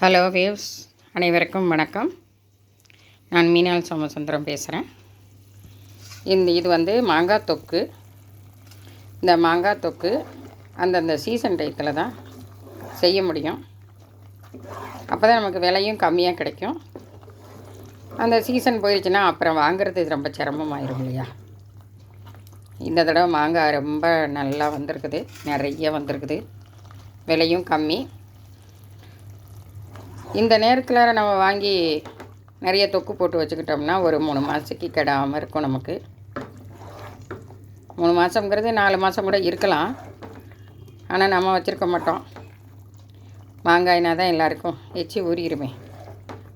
Hello waves அனைவருக்கும் வணக்கம். நான் மீனால் சோமசுந்தரம் பேசுகிறேன் இந்த இது வந்து மாங்காய் தொக்கு. இந்த மாங்காய் தொக்கு அந்தந்த சீசன் டயத்தில் தான் செய்ய முடியும். அப்போ தான் நமக்கு விலையும் கம்மியாக கிடைக்கும். அந்த சீசன் போயிடுச்சுன்னா அப்புறம் வாங்குறது ரொம்ப சிரமமாயிரும் இல்லையா? இந்த தடவை மாங்காய் ரொம்ப நல்லா வந்திருக்குது. நிறைய வந்திருக்குது. விலையும் கம்மி. இந்த நேரத்தில் நம்ம வாங்கி நிறைய தொக்கு போட்டு வச்சுக்கிட்டோம்னா ஒரு மூணு மாதத்துக்கு கெடாமல் இருக்கும் நமக்கு. மூணு மாதங்கிறது நாலு மாதம் கூட இருக்கலாம். ஆனால் நம்ம வச்சுருக்க மாட்டோம். மாங்காய்னா தான் எல்லாருக்கும் எச்சி ஊறிடுமே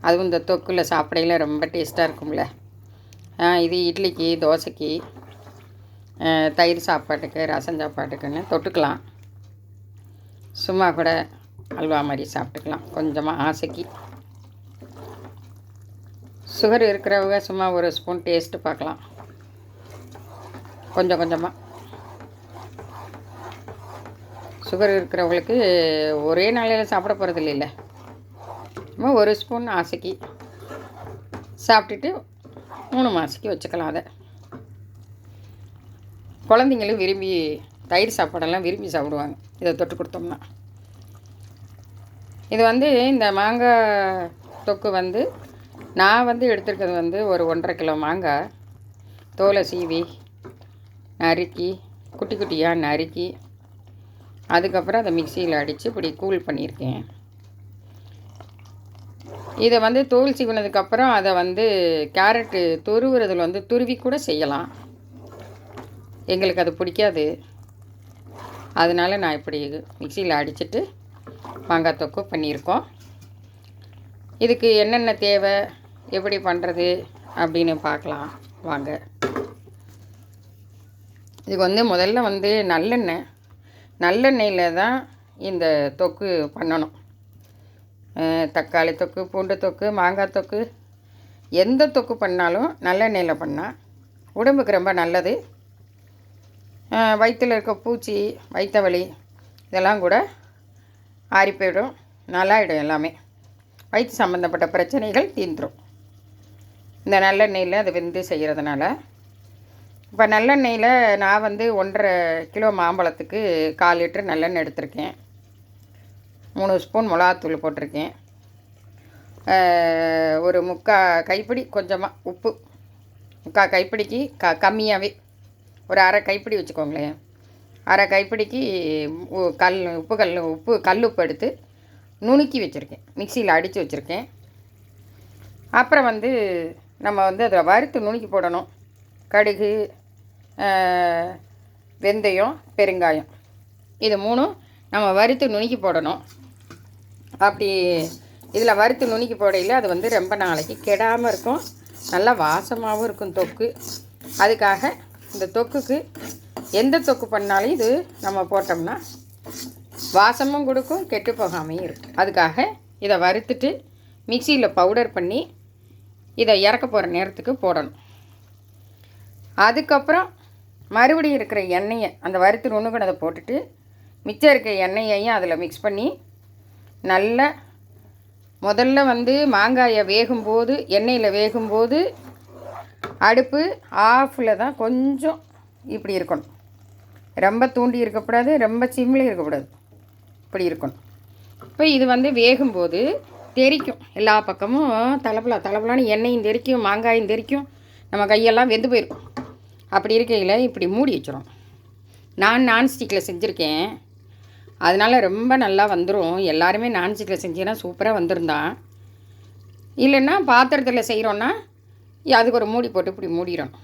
அதுவும் இந்த தொக்குல சாப்பிடையில ரொம்ப டேஸ்ட்டாக இருக்கும்ல. இது இட்லிக்கு தோசைக்கு தயிர் சாப்பாட்டுக்கு ரசம் சாப்பாட்டுக்குன்னு தொட்டுக்கலாம். சும்மா கூட அல்வா மாதிரி சாப்பிட்டுக்கலாம். கொஞ்சமாக ஆசைக்கு. சுகர் இருக்கிறவங்க சும்மா ஒரு ஸ்பூன் டேஸ்ட்டு பார்க்கலாம். கொஞ்சம் கொஞ்சமாக சுகர் இருக்கிறவங்களுக்கு ஒரே நாளையில் சாப்பிட போகிறது இல்லைல்ல. சும்மா ஒரு ஸ்பூன் ஆசைக்கு. சாப்பிட்டுட்டு மூணு மாதத்துக்கு வச்சுக்கலாம் அதை. குழந்தைங்களும் விரும்பி தயிர் சாப்பாடெல்லாம் விரும்பி சாப்பிடுவாங்க. இதை தொட்டு கொடுத்தோம்னா. இது வந்து இந்த மாங்காய் தொக்கு வந்து நான் வந்து எடுத்துருக்கிறது வந்து ஒரு ஒன்றரை கிலோ மாங்காய் தோலை சீவி நறுக்கி குட்டி குட்டியாக நறுக்கி அதுக்கப்புறம் அதை மிக்சியில் அடித்து இப்படி கூல் பண்ணியிருக்கேன். இதை வந்து தோல் சீவினதுக்கப்புறம் அதை வந்து கேரட்டு துருவுறதுல வந்து துருவி கூட செய்யலாம். எங்களுக்கு அது பிடிக்காது. அதனால நான் இப்படி மிக்சியில் அடிச்சுட்டு மாங்காய் தொக்கு பண்ணியிருக்கோம். இதுக்கு என்னென்ன தேவை எப்படி பண்ணுறது அப்படின்னு பார்க்கலாம். வாங்க. இதுக்கு வந்து முதல்ல வந்து நல்லெண்ணெய். நல்லெண்ணெயில் தான் இந்த தொக்கு பண்ணணும். தக்காளி தொக்கு பூண்டு தொக்கு மாங்காய் தொக்கு எந்த தொக்கு பண்ணாலும் நல்லெண்ணெயில் பண்ணால் உடம்புக்கு ரொம்ப நல்லது. வயிற்றில் இருக்க பூச்சி வயிற்று வலி இதெல்லாம் கூட ஆறி போயிடும். நல்லாயிடும் எல்லாமே. வயிற்று சம்மந்தப்பட்ட பிரச்சனைகள் தீர்ந்துடும் இந்த நல்லெண்ணெயில் அது வெந்து செய்கிறதுனால இப்போ நல்லெண்ணெயில் நான் வந்து ஒன்றரை கிலோ மாம்பழத்துக்கு கால் லிட்டர் நல்லெண்ணெய் எடுத்திருக்கேன். மூணு ஸ்பூன் மிளகாத்தூள் போட்டிருக்கேன். ஒரு முக்கா கைப்பிடி கொஞ்சமாக உப்பு. முக்கா கைப்பிடிக்கு க கம்மியாகவே ஒரு அரை கைப்பிடி வச்சுக்கோங்களேன். அரை கைப்பிடிக்கு உ- கல் உப்பு கல் உப்பு கல் உப்பு எடுத்து நுணுக்கி வச்சுருக்கேன். மிக்சியில் அடித்து வச்சுருக்கேன். அப்புறம் வந்து நம்ம வந்து அதை வறுத்து நுணுக்கி போடணும். கடுகு வெந்தயம் பெருங்காயம். இது மூணும் நம்ம வறுத்து நுணுக்கி போடணும். அப்படி இதில் வறுத்து நுணுக்கி போடையில் அது வந்து ரொம்ப நாளைக்கு கெடாமல் இருக்கும். நல்லா வாசமாகவும் இருக்கும் தொக்கு. அதுக்காக இந்த தொக்குக்கு எந்த தொக்கு பண்ணாலும் இது நம்ம போட்டோம்னா வாசமும் கொடுக்கும் கெட்டு போகாமையும் இருக்கும். அதுக்காக இதை வறுத்துட்டு மிக்சியில் பவுடர் பண்ணி இதை இறக்க போகிற நேரத்துக்கு போடணும். அதுக்கப்புறம் மறுபடியும் இருக்கிற எண்ணெயை அந்த வறுத்து நுணுக்கினதை போட்டுட்டு மிச்சம் இருக்கிற எண்ணெயையும் அதில் மிக்ஸ் பண்ணி நல்லா முதல்ல வந்து மாங்காயை வேகும்போது எண்ணெயில் வேகும்போது அடுப்பு ஆஃபில் தான் கொஞ்சம் இப்படி இருக்கணும். ரொம்ப தூண்டி இருக்கக்கூடாது ரொம்ப சிம்மில் இருக்கக்கூடாது. இப்படி இருக்கணும். இப்போ இது வந்து வேகும்போது தெரிக்கும். எல்லா பக்கமும் தலப்பலா தலப்பலான்னு எண்ணெயும் தெரிக்கும் மாங்காயும் தெரிக்கும். நம்ம கையெல்லாம் வெந்து போயிருக்கும். அப்படி இருக்கையில் இப்படி மூடி வச்சிரும். நான் நான்ஸ்டிக்கில் செஞ்சுருக்கேன். அதனால் ரொம்ப நல்லா வந்துடும் எல்லாருமே நான்ஸ்டிக்கில் செஞ்சேன்னா சூப்பராக வந்துருந்தான் இல்லைன்னா பாத்திரத்தில் செய்கிறோன்னா அதுக்கு ஒரு மூடி போட்டு இப்படி மூடிடணும்.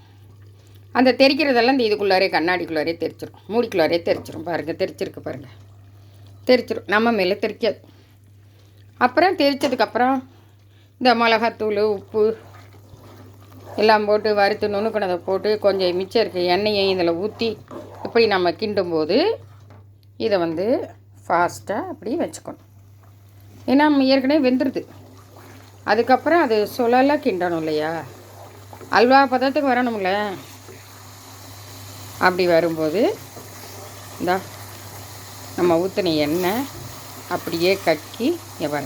அந்த தெரிக்கிறதெல்லாம் இந்த இதுக்குள்ளாரே கண்ணாடிக்குள்ளாரே தெரிச்சிடும் மூடிக்குள்ளாரே தெரிச்சிடும் பாருங்கள் தெரிச்சிருக்கு பாருங்கள் தெரிச்சிடும் நம்ம மேலே தெரிக்காது. அப்புறம் தெரிச்சதுக்கப்புறம் இந்த மிளகாத்தூள் உப்பு எல்லாம் போட்டு வறுத்து நுணுக்கினதை போட்டு கொஞ்சம் மிச்சம் இருக்க எண்ணெயை இதில் ஊற்றி இப்படி நம்ம கிண்டும்போது இதை வந்து ஃபாஸ்ட்டாக அப்படி வச்சுக்கணும். ஏன்னா நம்ம ஏற்கனவே வெந்துடுது அதுக்கப்புறம் அது சுழலாக கிண்டணும் இல்லையா? அல்வா பதத்துக்கு வரணும்ல. அப்படி வரும்போது இந்த நம்ம ஊற்றின எண்ணெய் அப்படியே கக்கி இங்க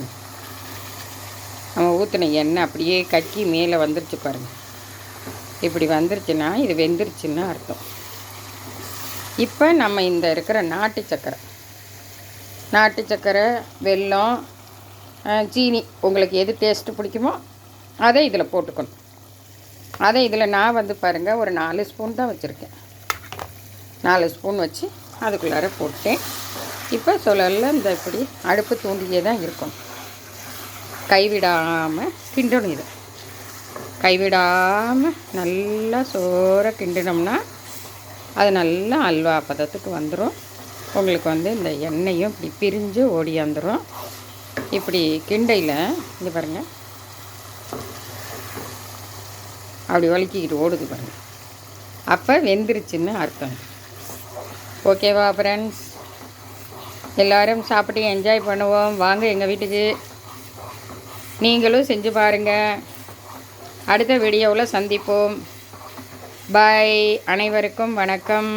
நம்ம ஊற்றின எண்ணெய் அப்படியே கக்கி மேலே வந்துருச்சு பாருங்கள் இப்படி வந்துருச்சுன்னா இது வெந்துருச்சுன்னு அர்த்தம். இப்போ நம்ம இந்த இருக்கிற நாட்டு சக்கரை. நாட்டு சக்கரை வெல்லம் சீனி உங்களுக்கு எது டேஸ்ட்டு பிடிக்குமோ அதை இதில் போட்டுக்கணும். அதை இதில் நான் வந்து பாருங்கள் ஒரு நாலு ஸ்பூன் தான் வச்சுருக்கேன். நாலு ஸ்பூன் வச்சு அதுக்குள்ளார போட்டேன். இப்போ சொல்லல இந்த இப்படி அடுப்பு தூண்டியே தான் இருக்கும். கைவிடாமல் கிண்டணும் இது. கைவிடாமல் நல்லா சோற கிண்டினோம்னா அது நல்லா அல்வா பதத்துக்கு வந்துடும் உங்களுக்கு வந்து இந்த எண்ணெயும் இப்படி பிரிஞ்சு ஓடியாந்துடும் இப்படி கிண்டையில் இங்கே பாருங்கள் அப்படி வலிக்கிக்கிட்டு ஓடுது பாருங்கள் அப்போ வெந்துருச்சுன்னு அர்த்தம். ஓகேவா ஃப்ரெண்ட்ஸ் எல்லோரும் சாப்பிட்டு என்ஜாய் பண்ணுவோம். வாங்க எங்கள் வீட்டுக்கு. நீங்களும் செஞ்சு பாருங்கள் அடுத்த வீடியோவில் சந்திப்போம். பாய் அனைவருக்கும் வணக்கம்.